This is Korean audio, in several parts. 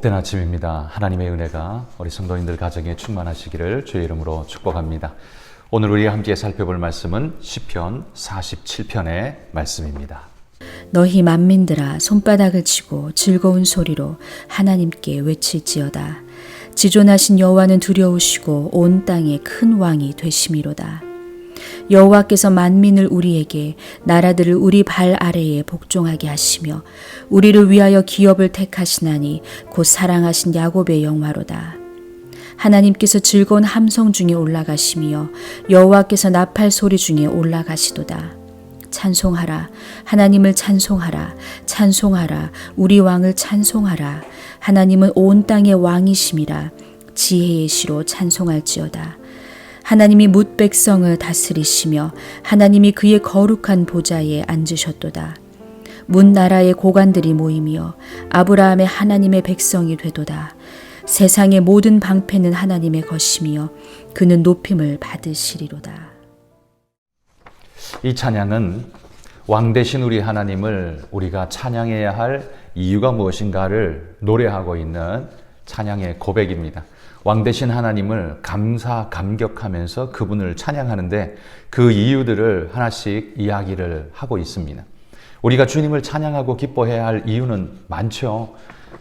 복된 아침입니다. 하나님의 은혜가 우리 성도님들 가정에 충만하시기를 주의 이름으로 축복합니다. 오늘 우리가 함께 살펴볼 말씀은 시편 47편의 말씀입니다. 너희 만민들아 손바닥을 치고 즐거운 소리로 하나님께 외칠지어다. 지존하신 여호와는 두려우시고 온 땅에 큰 왕이 되심이로다. 여호와께서 만민을 우리에게 나라들을 우리 발 아래에 복종하게 하시며 우리를 위하여 기업을 택하시나니 곧 사랑하신 야곱의 영화로다. 하나님께서 즐거운 함성 중에 올라가시며 여호와께서 나팔 소리 중에 올라가시도다. 찬송하라. 하나님을 찬송하라. 찬송하라. 우리 왕을 찬송하라. 하나님은 온 땅의 왕이심이라. 지혜의 시로 찬송할지어다 하나님이 뭇 백성을 다스리시며 하나님이 그의 거룩한 보좌에 앉으셨도다. 문 나라의 고관들이 모이며 아브라함의 하나님의 백성이 되도다. 세상의 모든 방패는 하나님의 것이며 그는 높임을 받으시리로다. 이 찬양은 왕 대신 우리 하나님을 우리가 찬양해야 할 이유가 무엇인가를 노래하고 있는 찬양의 고백입니다. 왕 대신 하나님을 감사, 감격하면서 그분을 찬양하는데 그 이유들을 하나씩 이야기를 하고 있습니다. 우리가 주님을 찬양하고 기뻐해야 할 이유는 많죠.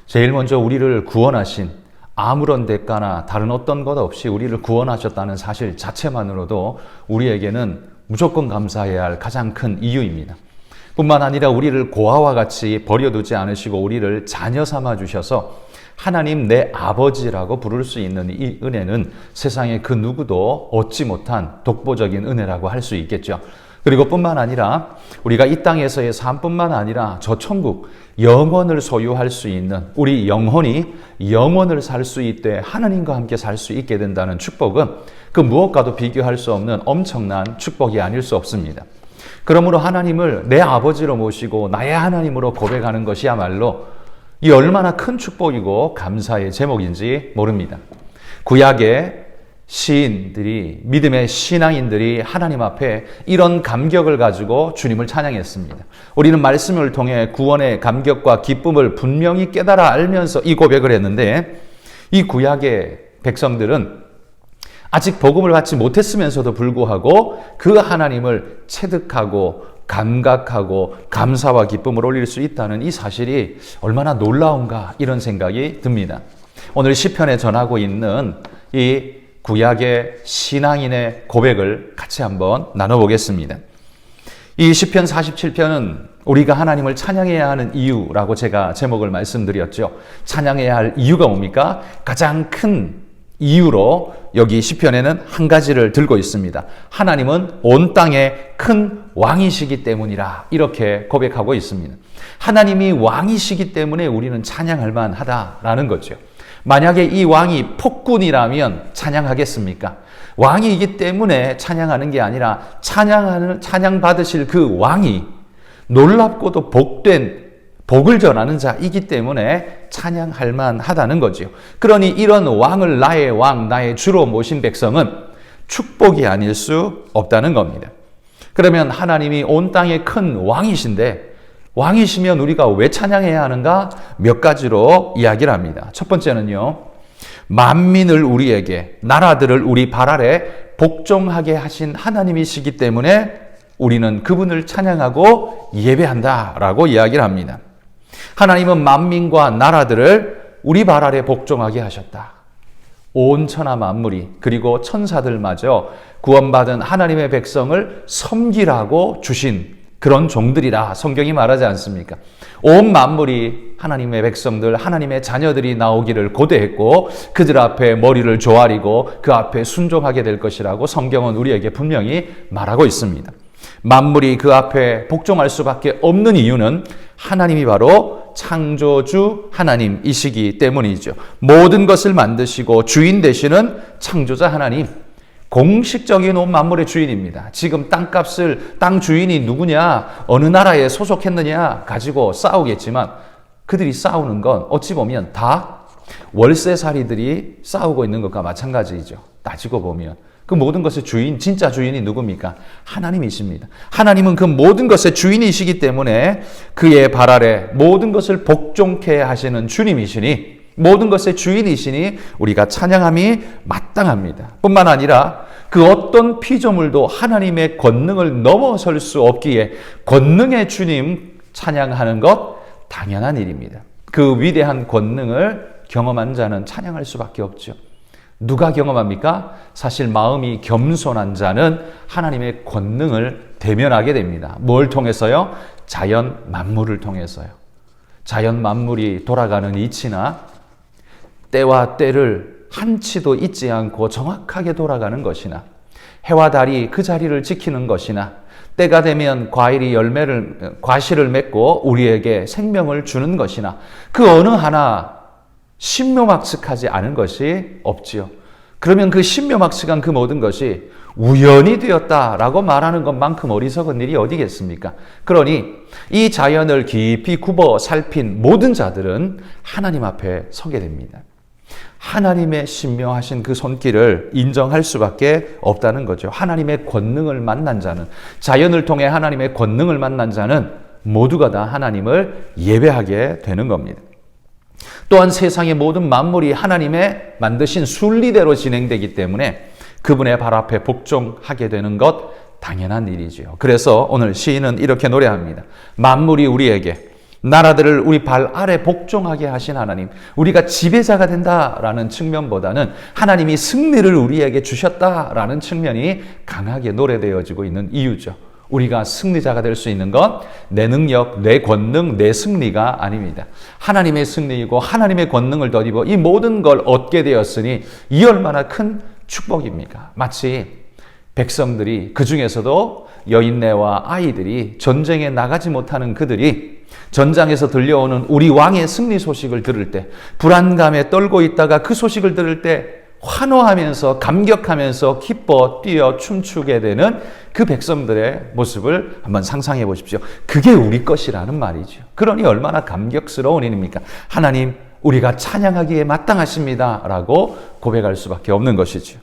제일 먼저 우리를 구원하신 아무런 대가나 다른 어떤 것 없이 우리를 구원하셨다는 사실 자체만으로도 우리에게는 무조건 감사해야 할 가장 큰 이유입니다. 뿐만 아니라 우리를 고아와 같이 버려두지 않으시고 우리를 자녀 삼아 주셔서 하나님 내 아버지라고 부를 수 있는 이 은혜는 세상에 그 누구도 얻지 못한 독보적인 은혜라고 할 수 있겠죠. 그리고 뿐만 아니라 우리가 이 땅에서의 삶뿐만 아니라 저 천국 영원을 소유할 수 있는 우리 영혼이 영원을 살 수 있되 하나님과 함께 살 수 있게 된다는 축복은 그 무엇과도 비교할 수 없는 엄청난 축복이 아닐 수 없습니다. 그러므로 하나님을 내 아버지로 모시고 나의 하나님으로 고백하는 것이야말로 이 얼마나 큰 축복이고 감사의 제목인지 모릅니다. 구약의 시인들이 믿음의 신앙인들이 하나님 앞에 이런 감격을 가지고 주님을 찬양했습니다. 우리는 말씀을 통해 구원의 감격과 기쁨을 분명히 깨달아 알면서 이 고백을 했는데 이 구약의 백성들은 아직 복음을 받지 못했으면서도 불구하고 그 하나님을 체득하고 감각하고 감사와 기쁨을 올릴 수 있다는 이 사실이 얼마나 놀라운가 이런 생각이 듭니다. 오늘 시편에 전하고 있는 이 구약의 신앙인의 고백을 같이 한번 나눠보겠습니다. 이 시편 47편은 우리가 하나님을 찬양해야 하는 이유라고 제가 제목을 말씀드렸죠. 찬양해야 할 이유가 뭡니까? 가장 큰 이유로 여기 시편에는 한 가지를 들고 있습니다. 하나님은 온 땅의 큰 왕이시기 때문이라 이렇게 고백하고 있습니다. 하나님이 왕이시기 때문에 우리는 찬양할 만하다라는 거죠. 만약에 이 왕이 폭군이라면 찬양하겠습니까? 왕이기 때문에 찬양하는 게 아니라 찬양하는 찬양 받으실 그 왕이 놀랍고도 복된 복을 전하는 자이기 때문에 찬양할 만하다는 거지요. 그러니 이런 왕을 나의 왕, 나의 주로 모신 백성은 축복이 아닐 수 없다는 겁니다. 그러면 하나님이 온 땅의 큰 왕이신데 왕이시면 우리가 왜 찬양해야 하는가? 몇 가지로 이야기를 합니다. 첫 번째는요. 만민을 우리에게, 나라들을 우리 발 아래 복종하게 하신 하나님이시기 때문에 우리는 그분을 찬양하고 예배한다라고 이야기를 합니다. 하나님은 만민과 나라들을 우리 발 아래 복종하게 하셨다. 온 천하 만물이 그리고 천사들마저 구원받은 하나님의 백성을 섬기라고 주신 그런 종들이라 성경이 말하지 않습니까? 온 만물이 하나님의 백성들, 하나님의 자녀들이 나오기를 고대했고 그들 앞에 머리를 조아리고 그 앞에 순종하게 될 것이라고 성경은 우리에게 분명히 말하고 있습니다. 만물이 그 앞에 복종할 수밖에 없는 이유는 하나님이 바로 창조주 하나님이시기 때문이죠. 모든 것을 만드시고 주인 되시는 창조자 하나님. 공식적인 온 만물의 주인입니다. 지금 땅값을 땅 주인이 누구냐, 어느 나라에 소속했느냐 가지고 싸우겠지만 그들이 싸우는 건 어찌 보면 다 월세살이들이 싸우고 있는 것과 마찬가지이죠. 따지고 보면 그 모든 것의 주인, 진짜 주인이 누굽니까? 하나님이십니다. 하나님은 그 모든 것의 주인이시기 때문에 그의 발 아래 모든 것을 복종케 하시는 주님이시니 모든 것의 주인이시니 우리가 찬양함이 마땅합니다. 뿐만 아니라 그 어떤 피조물도 하나님의 권능을 넘어설 수 없기에 권능의 주님 찬양하는 것 당연한 일입니다. 그 위대한 권능을 경험한 자는 찬양할 수밖에 없죠. 누가 경험합니까? 사실 마음이 겸손한 자는 하나님의 권능을 대면하게 됩니다. 뭘 통해서요? 자연 만물을 통해서요. 자연 만물이 돌아가는 이치나 때와 때를 한치도 잊지 않고 정확하게 돌아가는 것이나 해와 달이 그 자리를 지키는 것이나 때가 되면 과일이 열매를 과실을 맺고 우리에게 생명을 주는 것이나 그 어느 하나 신묘막측하지 않은 것이 없지요. 그러면 그 신묘막측한 그 모든 것이 우연이 되었다라고 말하는 것만큼 어리석은 일이 어디겠습니까? 그러니 이 자연을 깊이 굽어 살핀 모든 자들은 하나님 앞에 서게 됩니다. 하나님의 신묘하신 그 손길을 인정할 수밖에 없다는 거죠. 하나님의 권능을 만난 자는 자연을 통해 하나님의 권능을 만난 자는 모두가 다 하나님을 예배하게 되는 겁니다. 또한 세상의 모든 만물이 하나님의 만드신 순리대로 진행되기 때문에 그분의 발 앞에 복종하게 되는 것 당연한 일이지요. 그래서 오늘 시인은 이렇게 노래합니다. 만물이 우리에게 나라들을 우리 발 아래 복종하게 하신 하나님, 우리가 지배자가 된다라는 측면보다는 하나님이 승리를 우리에게 주셨다라는 측면이 강하게 노래되어지고 있는 이유죠. 우리가 승리자가 될 수 있는 건 내 능력, 내 권능, 내 승리가 아닙니다. 하나님의 승리이고 하나님의 권능을 덧입어 이 모든 걸 얻게 되었으니 이 얼마나 큰 축복입니까? 마치 백성들이 그 중에서도 여인네와 아이들이 전쟁에 나가지 못하는 그들이 전장에서 들려오는 우리 왕의 승리 소식을 들을 때 불안감에 떨고 있다가 그 소식을 들을 때 환호하면서 감격하면서 기뻐 뛰어 춤추게 되는 그 백성들의 모습을 한번 상상해 보십시오. 그게 우리 것이라는 말이죠. 그러니 얼마나 감격스러운 일입니까? 하나님, 우리가 찬양하기에 마땅하십니다. 라고 고백할 수밖에 없는 것이죠.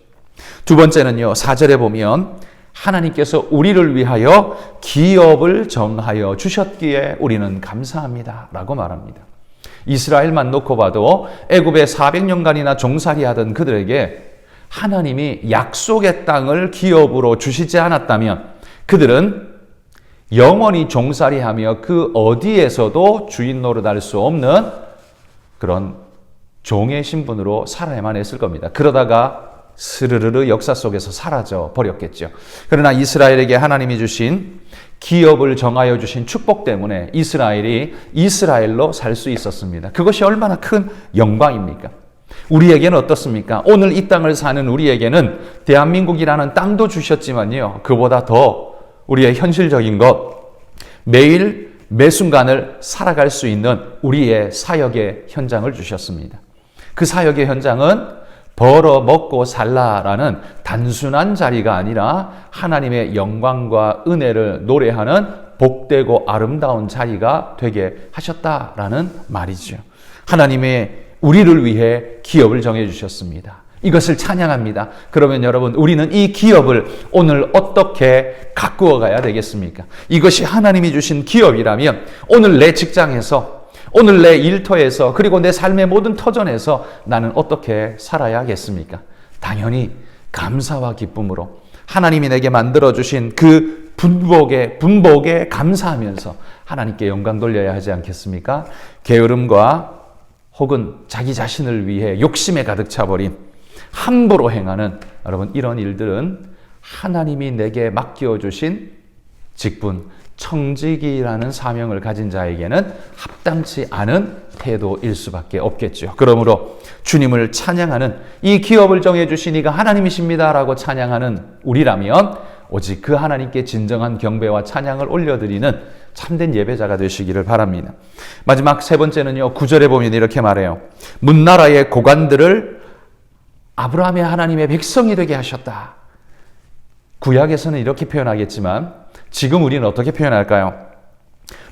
두 번째는요, 4절에 보면 하나님께서 우리를 위하여 기업을 정하여 주셨기에 우리는 감사합니다. 라고 말합니다. 이스라엘만 놓고 봐도 애굽에 400년간이나 종살이 하던 그들에게 하나님이 약속의 땅을 기업으로 주시지 않았다면 그들은 영원히 종살이하며 그 어디에서도 주인 노릇할 수 없는 그런 종의 신분으로 살아야만 했을 겁니다. 그러다가 스르르르 역사 속에서 사라져 버렸겠죠. 그러나 이스라엘에게 하나님이 주신 기업을 정하여 주신 축복 때문에 이스라엘이 이스라엘로 살 수 있었습니다. 그것이 얼마나 큰 영광입니까? 우리에게는 어떻습니까? 오늘 이 땅을 사는 우리에게는 대한민국이라는 땅도 주셨지만요. 그보다 더 우리의 현실적인 것, 매일 매 순간을 살아갈 수 있는 우리의 사역의 현장을 주셨습니다. 그 사역의 현장은 벌어 먹고 살라라는 단순한 자리가 아니라 하나님의 영광과 은혜를 노래하는 복되고 아름다운 자리가 되게 하셨다라는 말이죠. 하나님의 우리를 위해 기업을 정해 주셨습니다. 이것을 찬양합니다. 그러면 여러분, 우리는 이 기업을 오늘 어떻게 가꾸어 가야 되겠습니까? 이것이 하나님이 주신 기업이라면 오늘 내 직장에서 오늘 내 일터에서 그리고 내 삶의 모든 터전에서 나는 어떻게 살아야겠습니까? 당연히 감사와 기쁨으로 하나님이 내게 만들어 주신 그 분복에 분복에 감사하면서 하나님께 영광 돌려야 하지 않겠습니까? 게으름과 혹은 자기 자신을 위해 욕심에 가득 차버린 함부로 행하는 여러분 이런 일들은 하나님이 내게 맡겨 주신 직분 청직이라는 사명을 가진 자에게는 합당치 않은 태도일 수밖에 없겠죠. 그러므로 주님을 찬양하는 이 기업을 정해 주신 이가 하나님이십니다라고 찬양하는 우리라면 오직 그 하나님께 진정한 경배와 찬양을 올려드리는 참된 예배자가 되시기를 바랍니다. 마지막 세 번째는요. 구절에 보면 이렇게 말해요. 문나라의 고관들을 아브라함의 하나님의 백성이 되게 하셨다. 구약에서는 이렇게 표현하겠지만 지금 우리는 어떻게 표현할까요?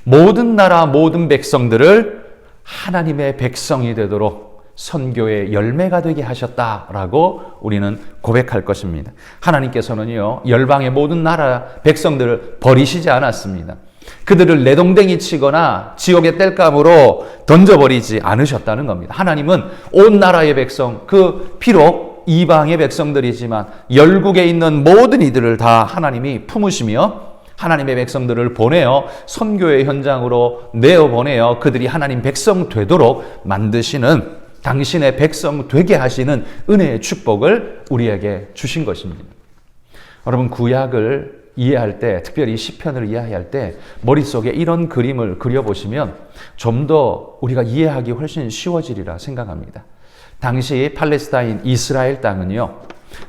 모든 나라 모든 백성들을 하나님의 백성이 되도록 선교의 열매가 되게 하셨다라고 우리는 고백할 것입니다. 하나님께서는요, 열방의 모든 나라 백성들을 버리시지 않았습니다. 그들을 내동댕이 치거나 지옥의 땔감으로 던져버리지 않으셨다는 겁니다. 하나님은 온 나라의 백성, 그 비록 이방의 백성들이지만 열국에 있는 모든 이들을 다 하나님이 품으시며 하나님의 백성들을 보내어 선교의 현장으로 내어 보내어 그들이 하나님 백성 되도록 만드시는 당신의 백성 되게 하시는 은혜의 축복을 우리에게 주신 것입니다. 여러분 구약을 이해할 때 특별히 시편을 이해할 때 머릿속에 이런 그림을 그려 보시면 좀 더 우리가 이해하기 훨씬 쉬워지리라 생각합니다. 당시 팔레스타인 이스라엘 땅은요.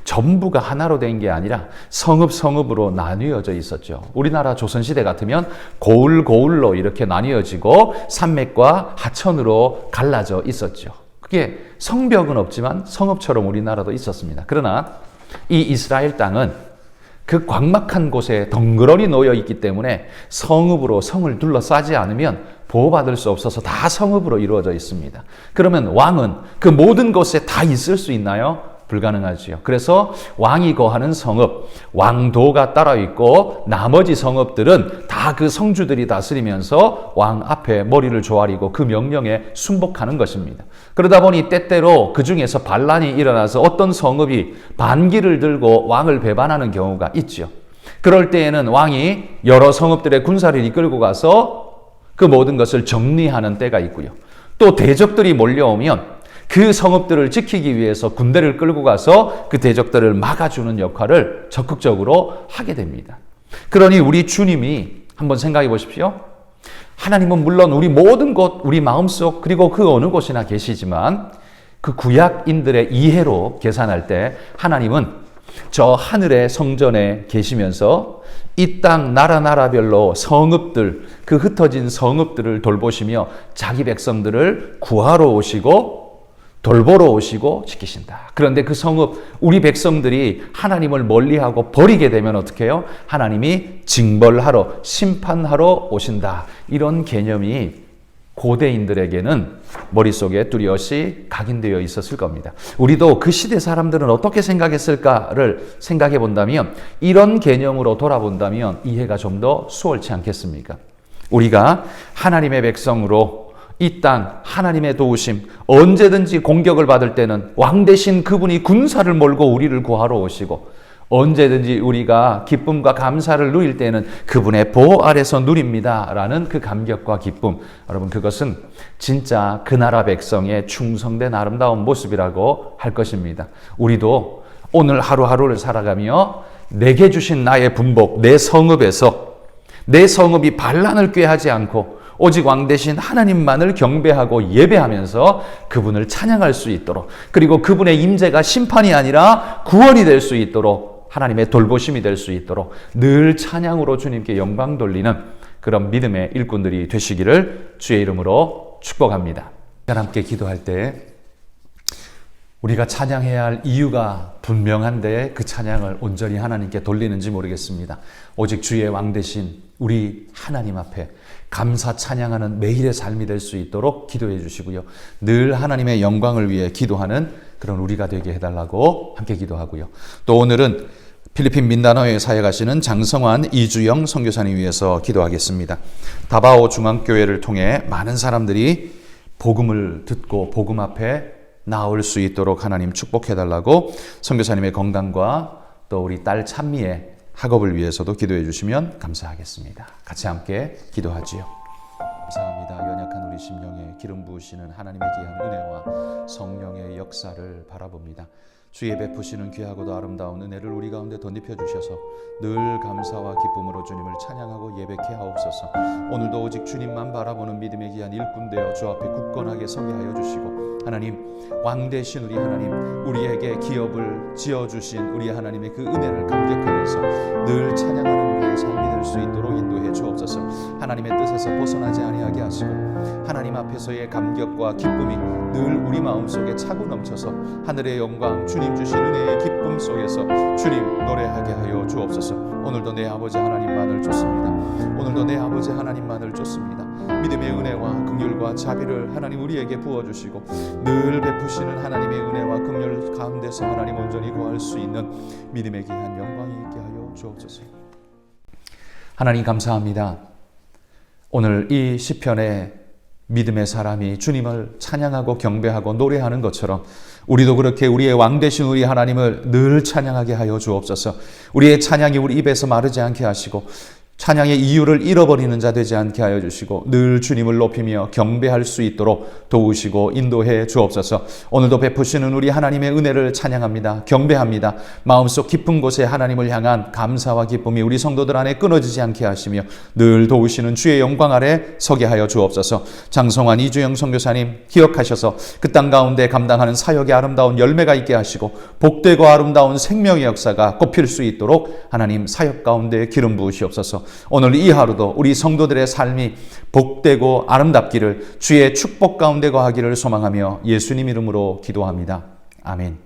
전부가 하나로 된 게 아니라 성읍 성읍으로 나뉘어져 있었죠. 우리나라 조선시대 같으면 고을 고을로 이렇게 나뉘어지고 산맥과 하천으로 갈라져 있었죠. 그게 성벽은 없지만 성읍처럼 우리나라도 있었습니다. 그러나 이 이스라엘 땅은 그 광막한 곳에 덩그러니 놓여 있기 때문에 성읍으로 성을 둘러싸지 않으면 보호받을 수 없어서 다 성읍으로 이루어져 있습니다. 그러면 왕은 그 모든 곳에 다 있을 수 있나요? 불가능하지요. 그래서 왕이 거하는 성읍, 왕도가 따라 있고 나머지 성읍들은 다 그 성주들이 다스리면서 왕 앞에 머리를 조아리고 그 명령에 순복하는 것입니다. 그러다 보니 때때로 그 중에서 반란이 일어나서 어떤 성읍이 반기를 들고 왕을 배반하는 경우가 있죠. 그럴 때에는 왕이 여러 성읍들의 군사를 이끌고 가서 그 모든 것을 정리하는 때가 있고요. 또 대적들이 몰려오면 그 성읍들을 지키기 위해서 군대를 끌고 가서 그 대적들을 막아주는 역할을 적극적으로 하게 됩니다. 그러니 우리 주님이 한번 생각해 보십시오. 하나님은 물론 우리 모든 곳, 우리 마음속, 그리고 그 어느 곳이나 계시지만 그 구약인들의 이해로 계산할 때 하나님은 저 하늘의 성전에 계시면서 이 땅 나라 나라별로 성읍들, 그 흩어진 성읍들을 돌보시며 자기 백성들을 구하러 오시고 돌보러 오시고 지키신다. 그런데 그 성읍 우리 백성들이 하나님을 멀리하고 버리게 되면 어떻게 해요? 하나님이 징벌하러 심판하러 오신다. 이런 개념이 고대인들에게는 머릿속에 뚜렷이 각인되어 있었을 겁니다. 우리도 그 시대 사람들은 어떻게 생각했을까를 생각해 본다면 이런 개념으로 돌아본다면 이해가 좀 더 수월치 않겠습니까? 우리가 하나님의 백성으로 이 땅 하나님의 도우심 언제든지 공격을 받을 때는 왕 대신 그분이 군사를 몰고 우리를 구하러 오시고 언제든지 우리가 기쁨과 감사를 누릴 때는 그분의 보호 아래서 누립니다 라는 그 감격과 기쁨 여러분 그것은 진짜 그 나라 백성의 충성된 아름다운 모습이라고 할 것입니다. 우리도 오늘 하루하루를 살아가며 내게 주신 나의 분복 내 성읍에서 내 성읍이 반란을 꾀하지 않고 오직 왕 대신 하나님만을 경배하고 예배하면서 그분을 찬양할 수 있도록 그리고 그분의 임재가 심판이 아니라 구원이 될 수 있도록 하나님의 돌보심이 될 수 있도록 늘 찬양으로 주님께 영광 돌리는 그런 믿음의 일꾼들이 되시기를 주의 이름으로 축복합니다. 함께 기도할 때 우리가 찬양해야 할 이유가 분명한데 그 찬양을 온전히 하나님께 돌리는지 모르겠습니다. 오직 주의 왕 대신 우리 하나님 앞에 감사 찬양하는 매일의 삶이 될 수 있도록 기도해 주시고요. 늘 하나님의 영광을 위해 기도하는 그런 우리가 되게 해달라고 함께 기도하고요. 또 오늘은 필리핀 민다나오에 사역하시는 장성환 이주영 선교사님 위해서 기도하겠습니다. 다바오 중앙교회를 통해 많은 사람들이 복음을 듣고 복음 앞에 나올 수 있도록 하나님 축복해 달라고 선교사님의 건강과 또 우리 딸 찬미의 학업을 위해서도 기도해 주시면 감사하겠습니다. 같이 함께 기도하지요. 감사합니다. 연약한 우리 심령에 기름 부으시는 하나님의 귀한 은혜와 성령의 역사를 바라봅니다. 주의 베푸시는 귀하고도 아름다운 은혜를 우리 가운데 덧입혀 주셔서 늘 감사와 기쁨으로 주님을 찬양하고 예배케 하옵소서. 오늘도 오직 주님만 바라보는 믿음의 귀한 일꾼 되어 주 앞에 굳건하게 서게 하여 주시고 하나님 왕 대신 우리 하나님 우리에게 기업을 지어 주신 우리 하나님의 그 은혜를 감격하면서 늘 찬양하는 우리의 될 수 있도록 인도해 주옵소서. 하나님의 뜻에서 벗어나지 아니하게 하시고 하나님 앞에서의 감격과 기쁨이 늘 우리 마음속에 차고 넘쳐서 하늘의 영광 주님 주신 은혜의 기쁨 속에서 주님 노래하게 하여 주옵소서. 오늘도 내 아버지 하나님만을 쫓습니다. 오늘도 내 아버지 하나님만을 쫓습니다. 믿음의 은혜와 긍휼과 자비를 하나님 우리에게 부어 주시고 늘 베푸시는 하나님의 은혜와 긍휼 가운데서 하나님 온전히 구할 수 있는 믿음의 귀한 영광이 있게 하여 주옵소서. 하나님 감사합니다. 오늘 이 시편에 믿음의 사람이 주님을 찬양하고 경배하고 노래하는 것처럼 우리도 그렇게 우리의 왕 되신 우리 하나님을 늘 찬양하게 하여 주옵소서. 우리의 찬양이 우리 입에서 마르지 않게 하시고 찬양의 이유를 잃어버리는 자 되지 않게 하여 주시고 늘 주님을 높이며 경배할 수 있도록 도우시고 인도해 주옵소서. 오늘도 베푸시는 우리 하나님의 은혜를 찬양합니다. 경배합니다. 마음속 깊은 곳에 하나님을 향한 감사와 기쁨이 우리 성도들 안에 끊어지지 않게 하시며 늘 도우시는 주의 영광 아래 서게 하여 주옵소서. 장성환 이주영 선교사님 기억하셔서 그 땅 가운데 감당하는 사역의 아름다운 열매가 있게 하시고 복되고 아름다운 생명의 역사가 꽃필 수 있도록 하나님 사역 가운데 기름 부으시옵소서. 오늘 이 하루도 우리 성도들의 삶이 복되고 아름답기를 주의 축복 가운데 거하기를 소망하며 예수님 이름으로 기도합니다. 아멘.